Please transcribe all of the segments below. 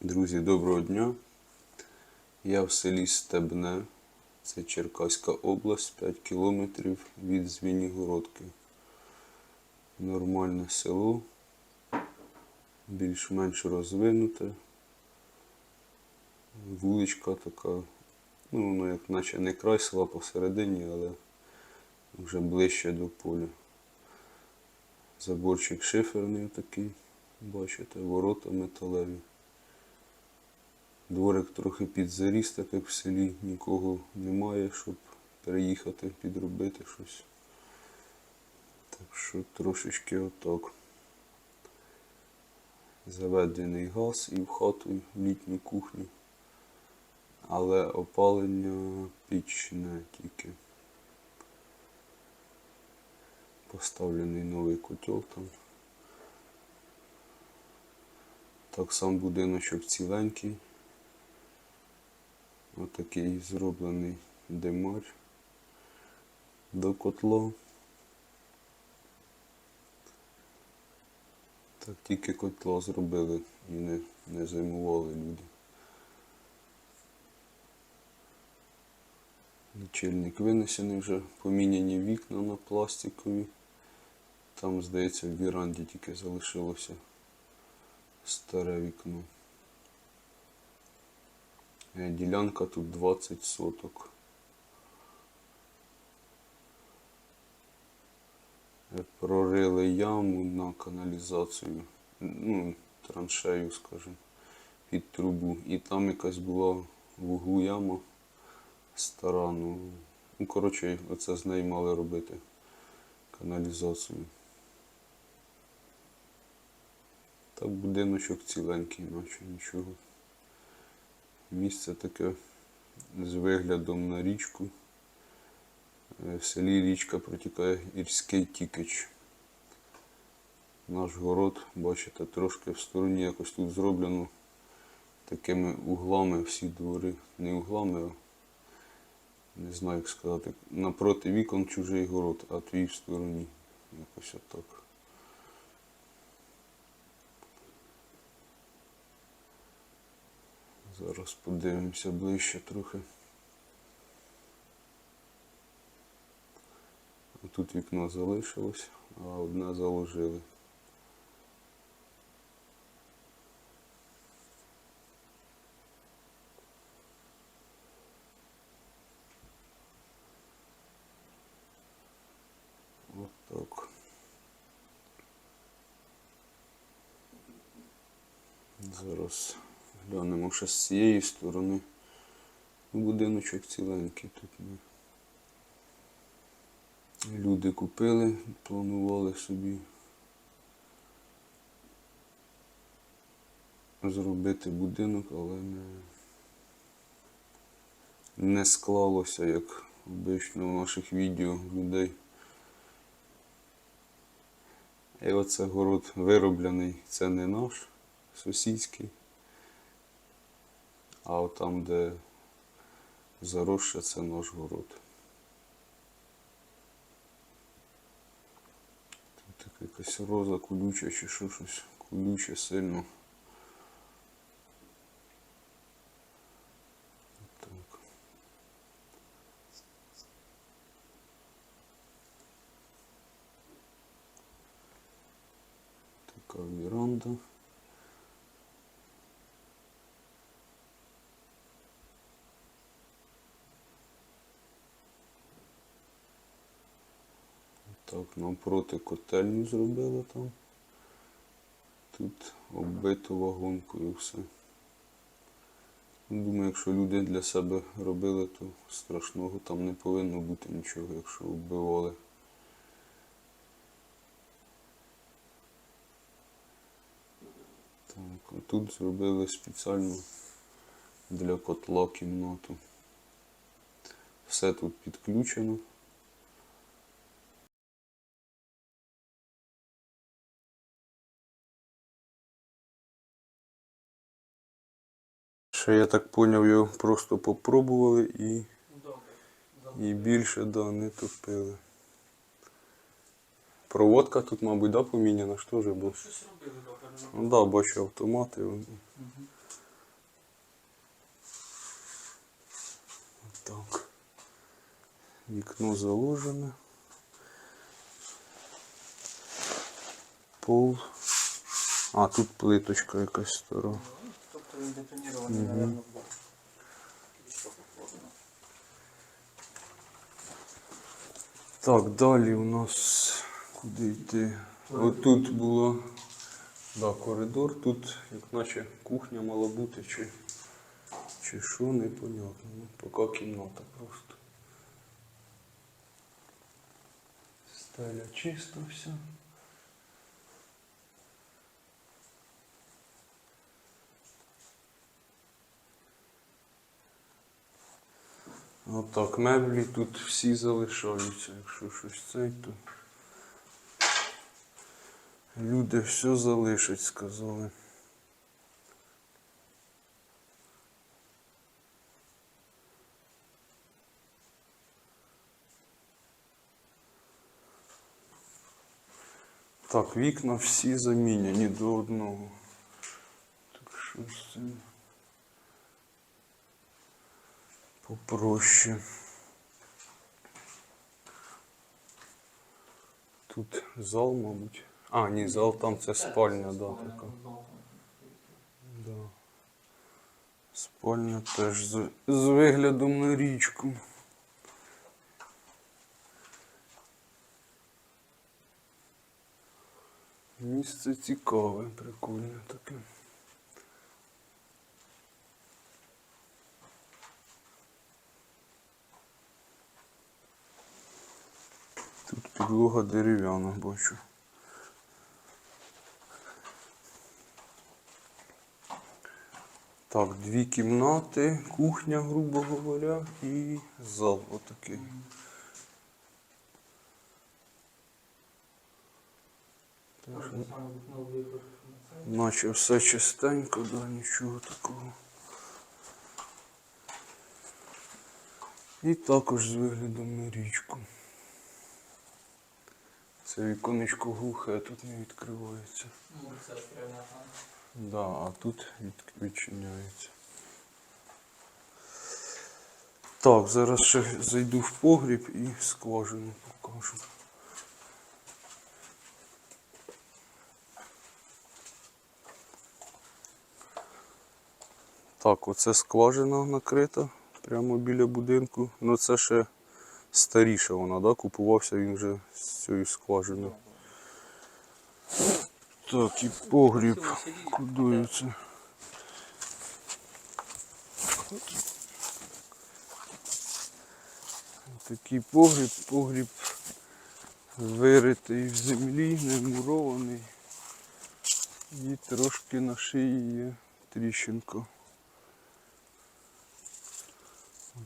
Друзі, доброго дня. Я в селі Стебне, це Черкаська область, 5 кілометрів від Звенігородки. Нормальне село, більш-менш розвинуте. Вуличка така, ну, воно як наче не край села посередині, але вже ближче до поля. Заборчик шиферний такий, бачите, ворота металеві. Дворик трохи підзаріс, так як в селі нікого немає, щоб переїхати, підробити щось. Так що трошечки отак. Заведений газ і в хату, і в літню кухню. Але опалення пічне тільки. Поставлений новий котел там. Так сам будиночок ціленький. Отакий зроблений димар до котла. Так тільки котла зробили і не, не зимували люди. Лічильник винесений вже, поміняні вікна на пластикові. Там, здається, в віранді тільки залишилося старе вікно. Е, Ділянка тут 20 соток. Е, Прорили яму на каналізацію, ну, траншею, скажімо, під трубу. І там якась була в углу яма стара. Ну, ну коротше, оце з неї мали робити каналізацію. Так будиночок ціленький, наче нічого. Місце таке з виглядом на річку. Е, В селі річка протікає Ірський Тікич. Наш город, бачите, трошки в стороні якось тут зроблено такими углами всі двори. Не углами, а не знаю як сказати. Напроти вікон чужий город, а твій в стороні. Якось отак. Зараз подивимося ближче трохи. Тут вікно залишилось, а одне заложили. От так. Зараз глянемо ще з цієї сторони. Ну, Будиночок ціленький тут. Ну. Люди купили, планували собі зробити будинок, але не, не склалося, як обично в наших відео людей. І оце город вироблений, це не наш, сусідський. А там, де заросше, це наш город. Тут така якась роза колюча чи що щось колюче сильно. Так. Така віранда. Так, навпроти котельню зробили там. Тут оббито вагонкою все. Думаю, якщо люди для себе робили, то страшного там не повинно бути нічого, якщо вбивали. Так, а тут зробили спеціально для котла кімнату. Все тут підключено. більше, я так зрозумів, його просто попробували і і більше да, не топили. Проводка тут, мабуть, да, поміняна, що вже було? Щось робили, да, Ну, да, бачу автомати. Угу. Так. Вікно заложене. Пол. А, тут плиточка якась стара. Був. І що положено? Так, далі у нас куди йти? Отут було да, коридор, тут як наче кухня мала бути, чи, чи що, непонятно. Ну, поки кімната просто. Стеля чисто все. Отак, меблі тут всі залишаються, якщо щось цей, то люди все залишать, сказали. Так, вікна всі заміняні до одного. Так що з цим попроще. Тут зал, мабуть. А, ні, зал там це спальня, да, така. Да. Спальня теж з, з виглядом на річку. Місце цікаве, прикольне таке. Підлога дерев'яна, бачу. Так, дві кімнати, кухня, грубо говоря, і зал отакий. Наче все чистенько, да, нічого такого. І також з виглядом на річку. Це віконечко глухе, тут не відкривається. Ну. Да, а тут відчиняється. Так, зараз ще зайду в погріб і скважину покажу. Так, оце скважина накрита прямо біля будинку. Ну це ще старіша вона, да? Купувався він вже з цією скважиною. Так, і погріб кудується. Такий погріб, погріб виритий в землі, не мурований. І трошки на шиї є тріщинка.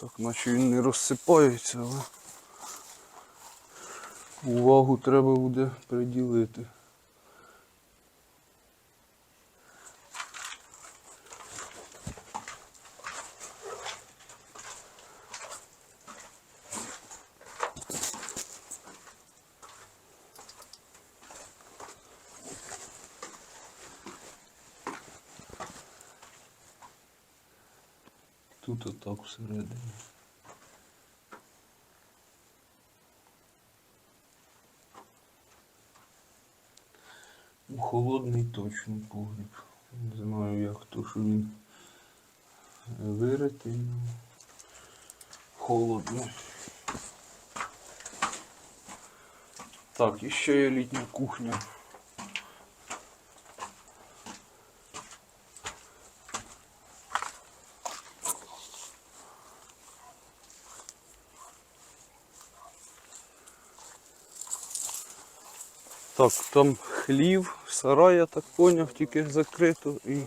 Так, наче він не розсипається, але увагу треба буде приділити. Тут отак всередині. Ну, Холодний точно погріб. Не знаю як то, що він виритий. ну, Холодно. Так, і ще є літня кухня. Так, там хлів, сарай, я так поняв, тільки закрито і.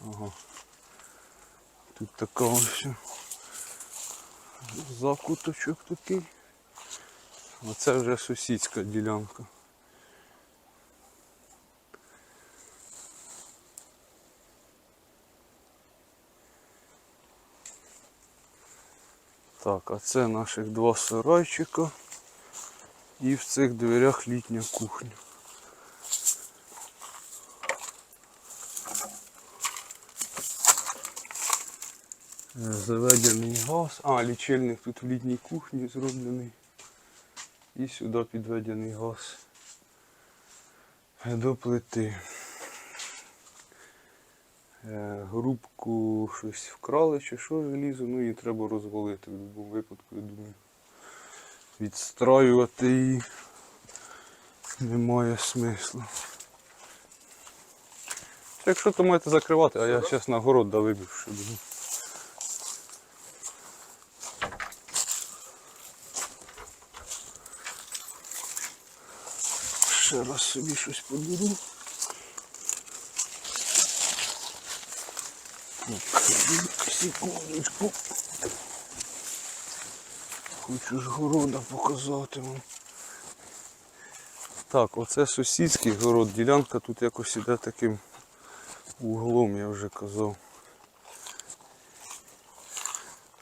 Ага. Тут така ось закуточок такий. Оце вже сусідська ділянка. Так, а це наших два сарайчика. І в цих дверях літня кухня. Заведений газ. А, лічильник тут в літній кухні зроблений. І сюди підведений газ. До плити. Е, Грубку щось вкрали чи що желізо, ну її треба розвалити в будь-якому випадку, я думаю. Відстраювати її немає смислу. Якщо то маєте закривати, а я зараз на город да вибіг, що думаю. Ще раз собі щось подберу. Так, секундочку. Хочу з города показати вам. Так, оце сусідський город. Ділянка тут якось іде таким углом, я вже казав.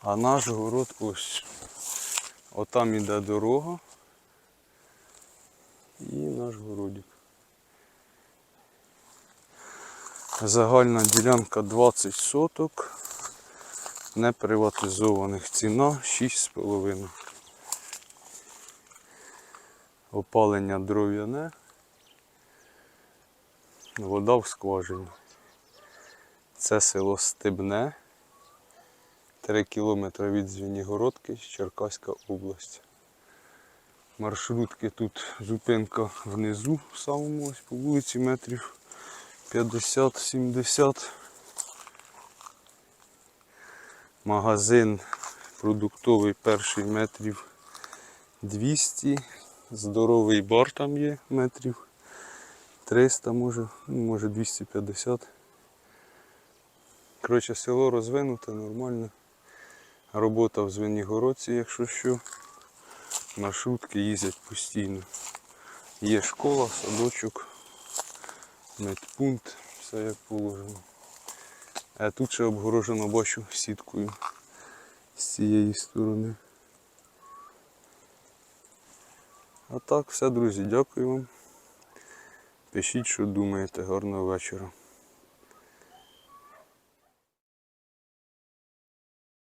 А наш город ось. Отам іде дорога. І наш городик. Загальна ділянка 20 соток. Неприватизованих ціна 6,5. Опалення дров'яне. Вода в скважині. Це село Стебне. 3 кілометри від Звенігородки, Черкаська область. Маршрутки тут зупинка внизу, в самому ось по вулиці метрів 50-70. Магазин продуктовий перший метрів 200. Здоровий бар там є метрів 300, може, ну, може 250. Коротше, село розвинуте, нормально. Робота в Звенігородці, якщо що. Маршрутки їздять постійно. Є школа, садочок, медпункт, все як положено. А тут ще обгорожено бачу сіткою з цієї сторони. А так, все, друзі, дякую вам. Пишіть, що думаєте. Гарного вечора.